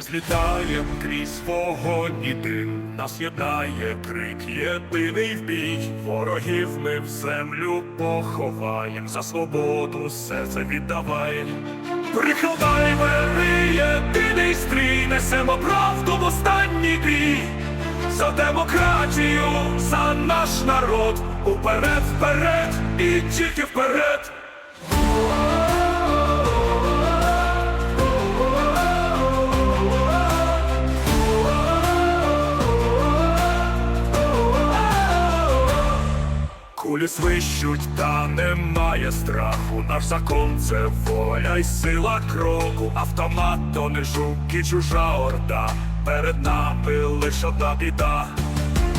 злітаєм крізь вогонь дим, нас єднає крик, єдиний в бій. Ворогів ми в землю поховаєм, за свободу серце віддавай. Прикладай вери, єдиний стрій, несемо правду в останній бій. За демократію, за наш народ, уперед, вперед і тільки вперед. Кулі свищуть, та немає страху. Наш закон це воля й сила кроку. Автомат то не жук і чужа орда. Перед нами лише одна біда.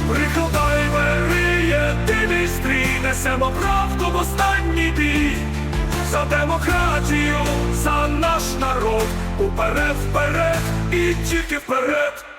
Прикладай вери, єдиний стрій, несемо правду в останній бій. За демократію, за наш народ, уперед, вперед і тільки вперед.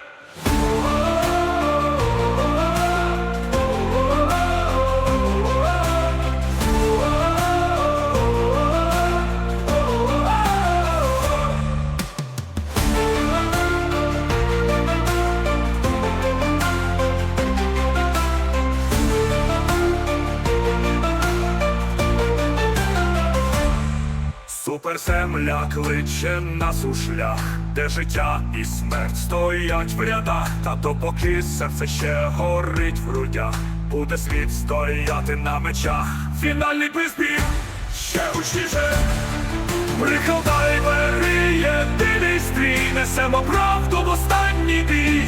Суперземля кличе нас у шлях, де життя і смерть стоять в рядах, та допоки серце ще горить в грудях, буде світ стояти на мечах. Фінальний безбіг, ще гучніше. Прикладай вери, єдиний стрій, несемо правду в останній бій.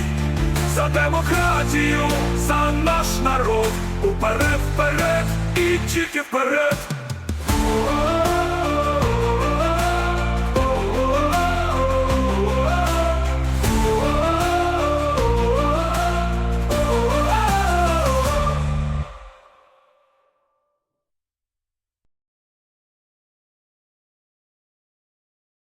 За демократію, за наш народ, уперед, вперед і тільки вперед.